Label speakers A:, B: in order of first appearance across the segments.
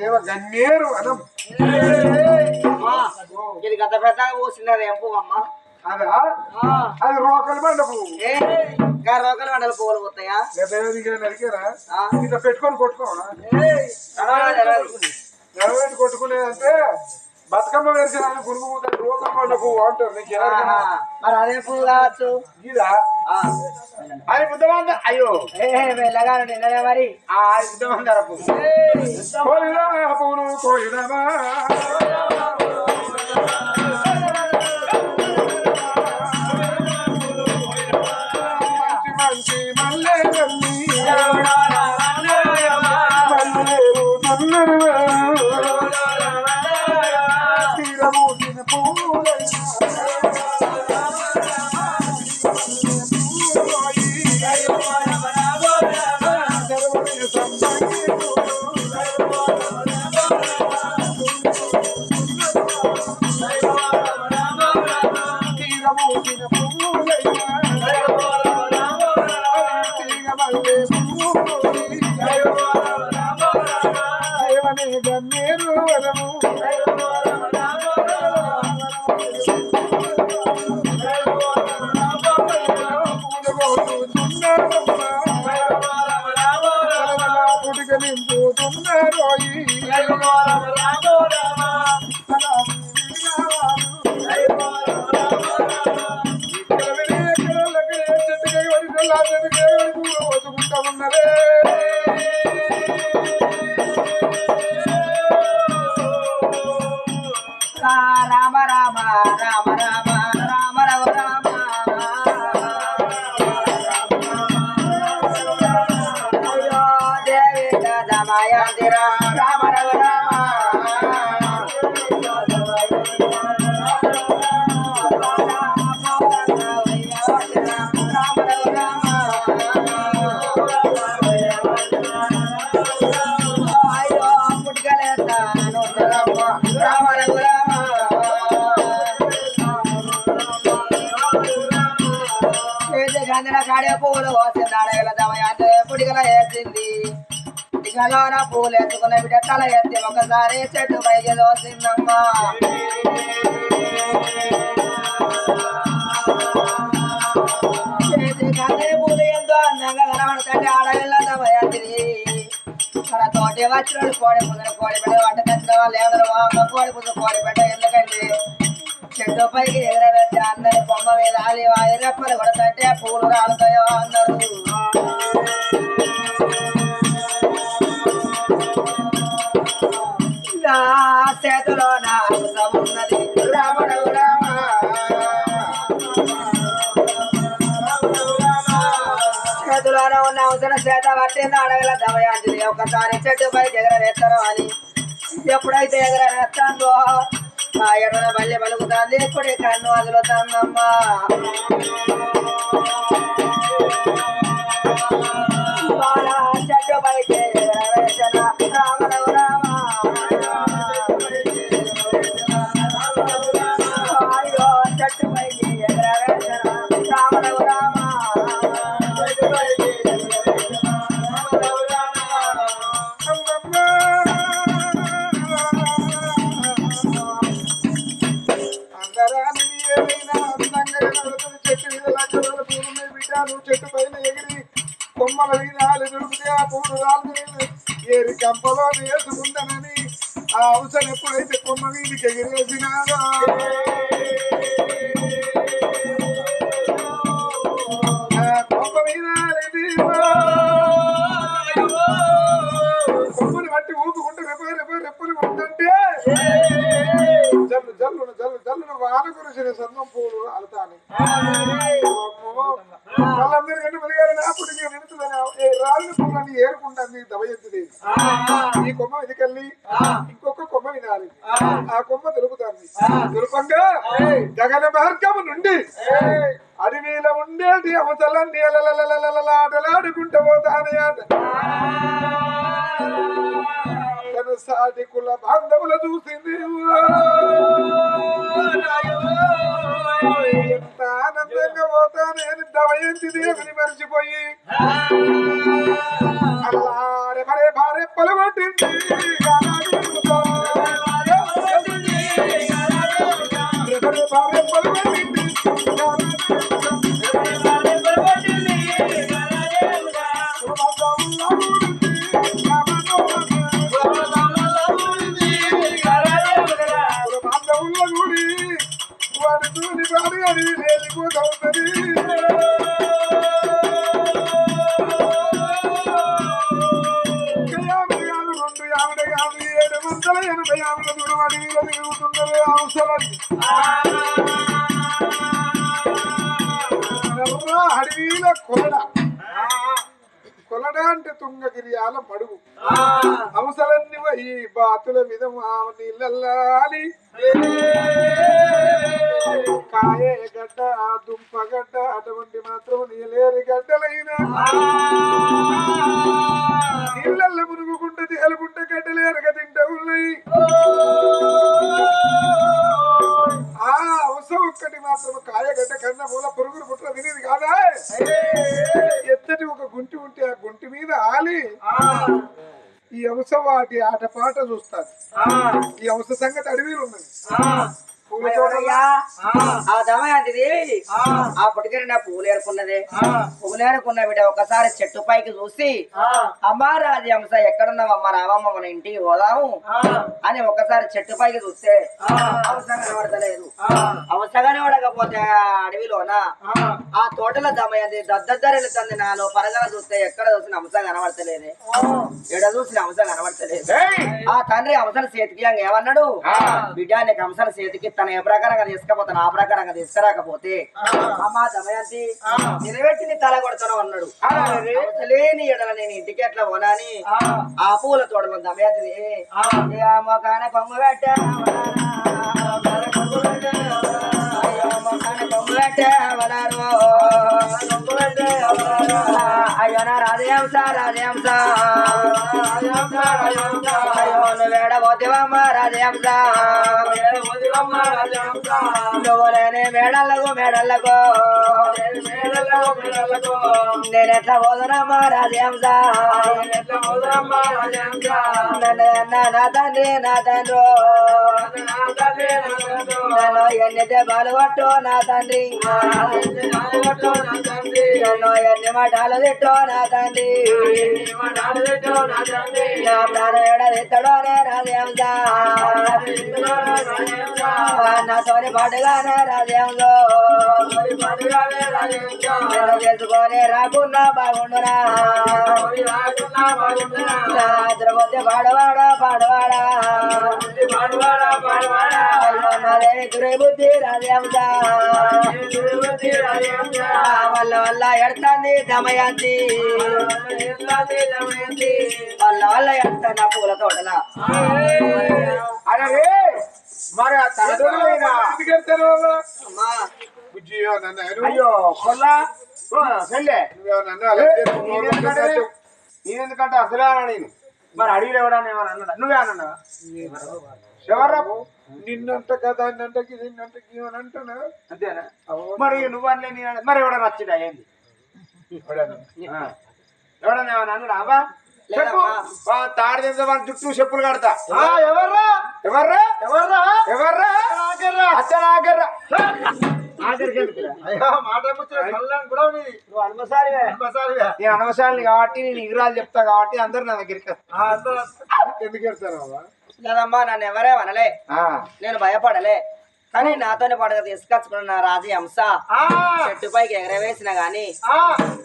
A: దేవ గన్నేరు
B: ఇది గత పెద్ద పోసినది ఎంపు అమ్మ
A: అదా? అది రోకలు బండ పువ్వు.
B: ఏ రోకలు మండలు పువ్వులు పోతాయా?
A: నరికారా. ఇట్లా పెట్టుకొని కొట్టుకోవా
B: కనబడదు, కనబడదు.
A: నిలబెట్టి కొట్టుకునేదంటే బతుకమ్మ వేసిన గురుగు రోకలు బండ పువ్వు అంటారు నీకు
B: ఆహా. మరి అదే పువ్వు కావచ్చు ఆ.
A: అది బుద్ధమంద అయ్యో
B: ఏ వెళ్ళగాను నిన్ననే మరి
A: ఆ బుద్ధమందర పువ్వు పువ్వును కోయిలమా
B: ఆ, అందిన కాడే పూలు కోసింది అడగల దమయాన్ని పుడిగల వేసింది. పుడిగలోన పూలు ఎత్తుకున్న బిడ్డ తల ఎత్తి ఒకసారి చెట్టు పైకి దోసిందమ్మా పూలు ఎంతో అందంగా కనబడుతుంటే అడగల దమయంతిని మన తోటి వచ్చినోడు కోడి పుంజులు కోడి బిడ్డ వంట తెచ్చిన వాళ్ళు ఎవరు? కోడి పుంజు కోడి బిడ్డ ఎందుకంటే చెట్టు పైకి ఎగరవేస్తే అందరి బొమ్మ మీద ఆలి వాయి కొడతంటే పూలు రాలుతాయో అందరూ నా చేతిలో నా అవసరం ఉన్నది. రాముడు రామ చేతిలోనే ఉన్న అవసరం చేత పట్టింది అడగల దమయాంజలి ఒకసారి చెట్టు పైకి ఎగరవేస్తారు అని. ఎప్పుడైతే ఎగరవేస్తాందో ఆ ఎర్ర బల్లి పలుకుతుంది ఇప్పుడు కన్ను వదులుతుందమ్మా చెట్టు పైకి
A: ఆ అవసరం ఎప్పుడైతే కొమ్మ మీదకి ఎగిరేసినారో కొమ్మ మీద కొమ్మని బట్టి ఊపుకుంటూ రెప్ప రెప్ప రెప్పలు కొడుతుంటే జల్లు జల్లును జల్లు జల్లును వాన కురిసిన సన్నం పూలు అలతాని వాళ్ళందరికంటే మదిగారు నా పుట్టిన నిలుతుందని ఏ రాళ్ళు కొమ్మని ఏరుకుంటాను దవయంతిది ఈ కొమ్మ ఇదికెళ్ళి ఆ కొమ్మ దొరుకుతుంది దొరకంగా గగన మార్గము నుండి అడవిలో ఉండేటి అవతలన్నీ ఆటలాడుకుంటూ పోతానే ఆట. తన సాటి కుల బాంధవుల చూసింది. ఎంత ఆనందంగా పోతానే దవయంతి దేవుని మర్చిపోయి. అల్లారే మరే భార్య పొలగొట్టింది. భారత్ అడవిల కొలడ. కొలడ అంటే తుంగగిరియాల మడుగు. అవసరాన్ని ఈ బాతుల మీద నీళ్ళల్లాలి. కాయే గడ్డ దుంప గడ్డ అటువంటి మాత్రం నీలేరి గడ్డలైన. నీళ్ళల్లో మునుగుకుంటే తేలుకుంటే గడ్డలు ఎరగ తింటూ ఉన్నాయి. మాత్రం కాయగడ్డ కన్నా మూల పురుగులు పుట్ట తినేది కాదా? ఎత్తటి ఒక గుంటి ఉంటే ఆ గుంటి మీద ఆలి ఈ అంశ వాటి ఆట పాట చూస్తారు. ఈ అంశ సంగతి అడవిలో ఉన్నది.
B: ఆ. దమయంతిది. అప్పటికే నా పూలు ఏరుకున్నది. పూలు ఏరుకున్న బిడ్డ ఒకసారి చెట్టు పైకి చూసి అమ్మా రాజీ అంశ ఎక్కడున్నావమ్మ రావమ్మ మన ఇంటికి పోదాము అని ఒకసారి చెట్టు పైకి చూస్తే అంశ కనబడతలేదు. అంశ ఆ అడవిలోన? ఆ. తోటలో దమయంతి దద్దద్దరెళ్తుంది నాలో పరగల చూస్తే ఎక్కడ చూసిన అంశ కనబడతలేదు. ఎడ చూసిన అంశ కనబడతలేదు. ఆ తండ్రి అంశను చేతికి ఏమన్నాడు? బిడ్డ నీకు అంశాలు చేతికి తను ఏ ప్రకారంగా తీసుకపోతాను ఆ ప్రకారంగా తీసుకురాకపోతే అమ్మా దమయంతి నిలబెట్టి నీ తల కొడతాను అన్నాడు లేని ఎడల నేను ఇంటికి ఎట్లా పోనాని? ఆ. పూల తోటలో దమయంతి మొకాన పొంగు నా రాజయాంస రాజయాంస అయ్యో నువ్వు వేడబోతివమ్మ రాజయాంస నువ్వు లేని మేడలకు మేడలకు. నేను ఎట్లా పోదునమ్మా రాజయాంస నన్ను నా తండ్రి నా తండ్రి. నన్ను ఎన్ని దెబ్బలు కొట్టు నా తండ్రి. నన్ను ఎన్ని మఠాలు తిట్టు నా తండ్రి నా ప్రాణం పాటుగానే రాజయాంలో నేను చేసుకొని రాకున్నా బాగుండునా. పాడవాడా పాడవాడా. బుద్ధి రాజయాంస వల్ల వల్ల ఎడతాంది దమయంతి. పూల తోటలా
C: అలాగే మరి? అయ్యో కొల్ల. నేనెందుకంటే అసలే అన్నా నేను. మరి అడిగిన ఎవడన్నా ఏమన్నా అన్నాడా నువ్వే అన్నా ఎవరు?
A: నిన్నంట కదా నిన్నంటకి నిన్నంటకి అంటున్నా
C: అంతేనా? మరి నువ్వు అనలే నేను. మరి ఎవడన్నా వచ్చిడా? ఏంది. ఎవడన్నా? అన్నాడా? అవ్వా? చెప్పు. తాడు తెంచే వాళ్ళ చుట్టూ చెప్పులు కడతా.
A: ఎవర్రా?
C: ఎవర్రా?
A: ఎవర్రా?
C: ఎవర్రా?
A: ఆఖర్రా.
C: అచ్చ. నేను అనవసరాలు కాబట్టి నేను ఇగురాలు చెప్తా కాబట్టి అందరు నా దగ్గరికి
A: ఎందుకు ఎడతారు అవ్వ?
B: లేదమ్మా నన్ను ఎవరే అనలే. నేను భయపడలే. కానీ నాతోనే పడగ తీసుకొచ్చుకున్న నా రాజీ అంశ చెట్టు పైకి ఎగరవేసిన గాని.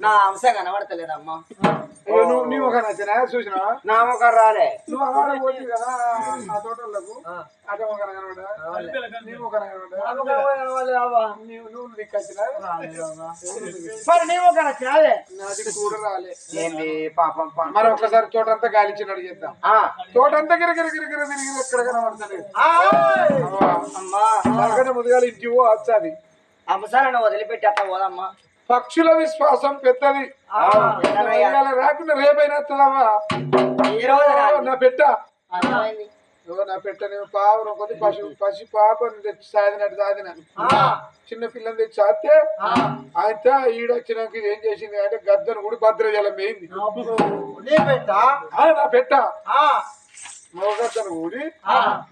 B: నా అంశ కనబడతలేదమ్మా.
A: నువ్వు నీ ఒక నచ్చిన చూసినావా?
C: నా ముఖం రాలే.
A: నువ్వు ఆడ పోయి కదా ఆ తోటలకు అట ఒక నువ్వు రాలే
C: ఏంది? పాపం.
A: మరి ఒక్కసారి తోటంతా గాలిచ్చినట్టు చేద్దాం.
C: ఆ.
A: తోటంతా గిరగిర గిరగిర తిరిగి ఎక్కడ కనబడతలేదు.
B: అమ్మా.
A: తనకంటే ముందుగా ఇంటి పో వచ్చాది
B: అంశాలను వదిలిపెట్టి అట్లా పోదమ్మా.
A: పక్షుల విశ్వాసం పెద్దది. ఇవాళ రాకుండా రేపైనా. నా పెట్ట. నా పెట్ట నేను పావును కొద్ది పశు పసి పాపని తెచ్చి సాదినట్టు సాదిన చిన్న పిల్లని తెచ్చి సాస్తే అయితే ఈడొచ్చినాక ఏం చేసింది అంటే గద్దను కూడా భద్రజలం వేయింది. నా పెట్ట? మోగద్దను ఊడి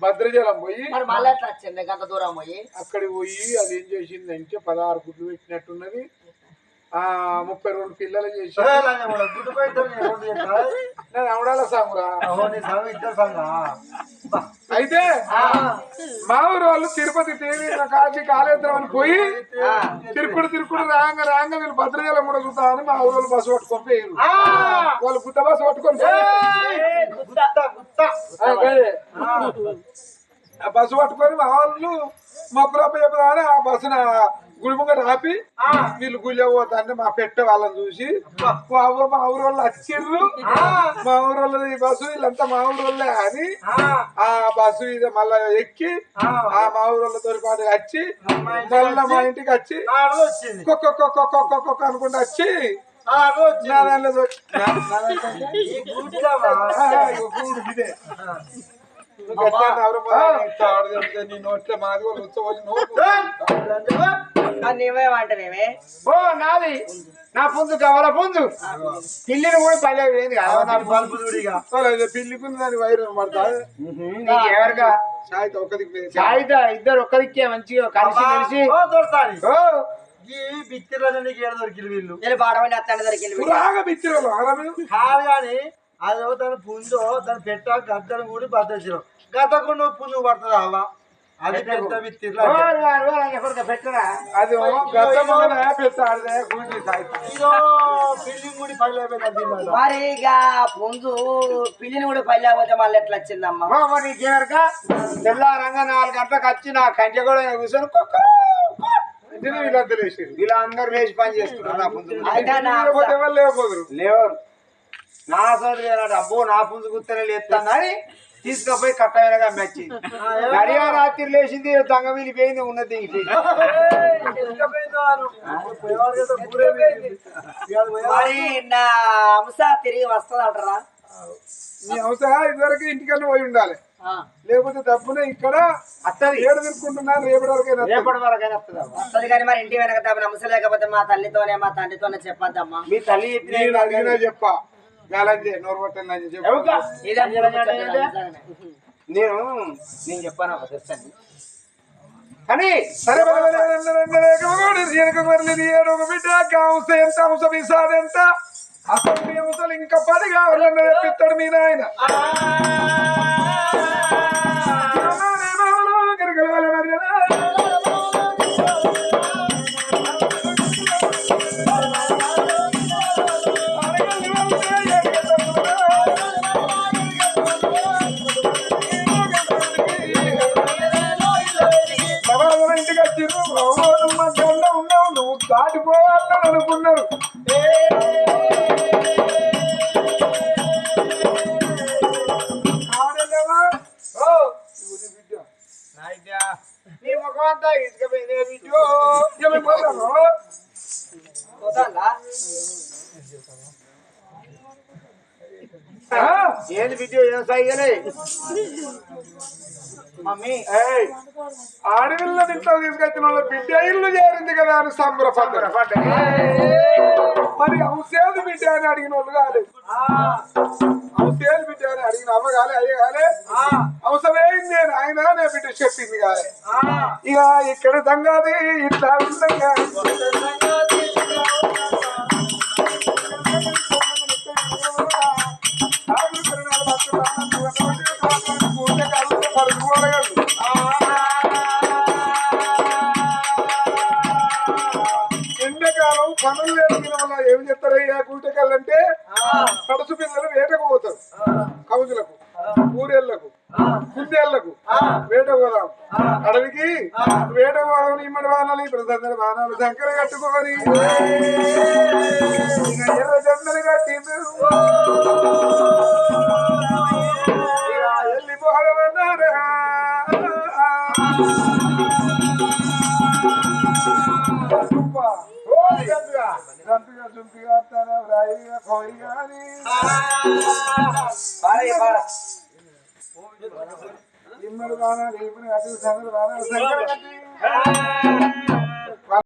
A: భద్రజలం పోయి
B: మరి మళ్ళీ ఎట్లా వచ్చింది? గంత దూరం పోయి?
A: అక్కడికి పోయి అది ఏం చేసింది అంటే పదహారు గుడ్లు పెట్టినట్టున్నది. ఆ ముప్పై రెండు పిల్లలు చేసి నేను అవడాల సామురా అయితే మా ఊరు వాళ్ళు తిరుపతి తేలి కాశీ కాళేశ్వరం అని పోయి తిరుకుడు తిరుకుడు రాంగ రాంగ వీళ్ళు భద్రజలం కూడా అని మా ఊరు వాళ్ళు బస్సు పట్టుకొని పోయారు వాళ్ళు గుత్త బస్సు పట్టుకొని బస్సు పట్టుకొని మా వాళ్ళు మొక్కలప్ప చెప్పదాని ఆ బస్సున గుడి ముంగట ఆపి వీళ్ళు గుళ్ళో పోతాంటే మా పెట్ట వాళ్ళని చూసి బాబు మా ఊరు వాళ్ళు వచ్చిర్రు. మా ఊరు వాళ్ళది బస్సు వీళ్ళంతా మా ఊరు వాళ్ళే అని ఆ. బస్సు ఇది మళ్ళా ఎక్కి ఆ. మా ఊరు వాళ్ళతో పాటు వచ్చి మళ్ళా మా ఇంటికి వచ్చి
C: వచ్చింది.
A: కుక్క కుక్క కుక్క కుక్క అనుకుంటూ వచ్చి నా దాంట్లో
B: నీవేమంటేనేమే
C: ఓ నాది. నా పుంజు కావాలా పుంజు. పిల్లిని కూడా పల్లె చూడిగా
A: పిల్లికుని దాని వైరం పడతా.
C: ఎవరిగా
A: సాయిత ఒక్కదికి.
C: సాయిత ఇద్దరు ఒక్కరికే మంచిగా కలిసి మెలిసి. ఓ
D: ఈ బిత్తిర్లలో నీకు ఏడ దొరికిలు వీళ్ళు?
B: నేను బాడమని అత్తండి దొరికి
A: పురాగా బిచ్చిరోలు ఆరామే
D: కాదు కానీ అదో దాని పుంజో దాని పెట్ట గద్దను కూడా బద్దలు నువ్వు పుంజు పడుతుంది అవ్వ? అది పెద్ద
C: ఎక్కడికి పెట్టరా?
A: అది
D: బిల్డింగ్ కూడా అయిపోయింది
B: మరి ఇక పుంజు పిల్లిని కూడా పల్లెకపోతే మళ్ళీ ఎట్లా వచ్చిందమ్మా?
C: మరి నీకేమరక తెల్లారంగా నాలుగు గంటలకు వచ్చి నా కంచె కూడా కూర్చొని కుక్క,
A: వీళ్ళంతా లేచిర్రు.
C: వీళ్ళందరూ లేచి పని చేస్తున్నారు లేవరు. నా సోదరు అబ్బో నా పుంజు గుర్తనే లేస్తానని తీసుకుపోయి కట్టమైనగా మెచ్చి గడియా రాత్రి లేచింది దంగ వీలిపోయింది ఉన్నది
B: మరి నా అంశ తిరిగి వస్తుందంటారా?
A: నీ అవసరం ఇదివరకు ఇంటికన్నా పోయి ఉండాలి. లేకపోతే డబ్బునే ఇక్కడ
C: అత్తది.
A: ఏడు తిరుక్కుంటున్నాను రేపటి వరకైనా
C: రేపటి వరకైనా వస్తుందమ్మా
B: వస్తుంది కానీ మరి ఇంటి వెనక తప్ప అంశ లేకపోతే మా తల్లితోనే మా తండ్రితోనే చెప్పొద్దమ్మా.
C: మీ తల్లి
A: నేను అడిగినా చెప్పా. గాలంటే నోరు పట్టండి చెప్పా.
C: నేను నేను చెప్పాను తెలుసండి
A: సరే ఒక బిడ్డ కాంస ఎంత అంశ ఎంత అసలు మీ అంశాలు ఇంకా పది కావాలన్న చెప్పిస్తాడు మీ నాయన దాటిపోవాలని అనుకున్నారు నీ
C: ముఖం అంతా ఇసుకపోయింది బిడ్డో.
A: పోతాను?
B: పోతాందా?
A: ఆ?
C: ఏంది బిడ్డో ఏం
A: ఆడపిల్ల ఇంట్లో తీసుకొచ్చిన వాళ్ళ బిడ్డ ఇల్లు చేరింది కదా అని సంబరపడ్డారు. మరి అవసేది బిడ్డ అని అడిగిన వాళ్ళు కాలేదు అవసేది బిడ్డ అని అడిగిన అవ్వ కాలే అయ్య కాలే. అవసరమైంది నేను ఆయన నా బిడ్డ చెప్పింది కాలే. ఇక ఇక్కడ సంగతి ఇట్లా ఉందంగా శంకర కట్టుకొని. ఎర్ర జెండలు వెళ్ళిపోవడమన్నారా జంపుగా జంపుగా తన రాయిగా
B: పాడయ్య, పాడ.
A: ఇమ్మడి వానాలు శంకర కట్టి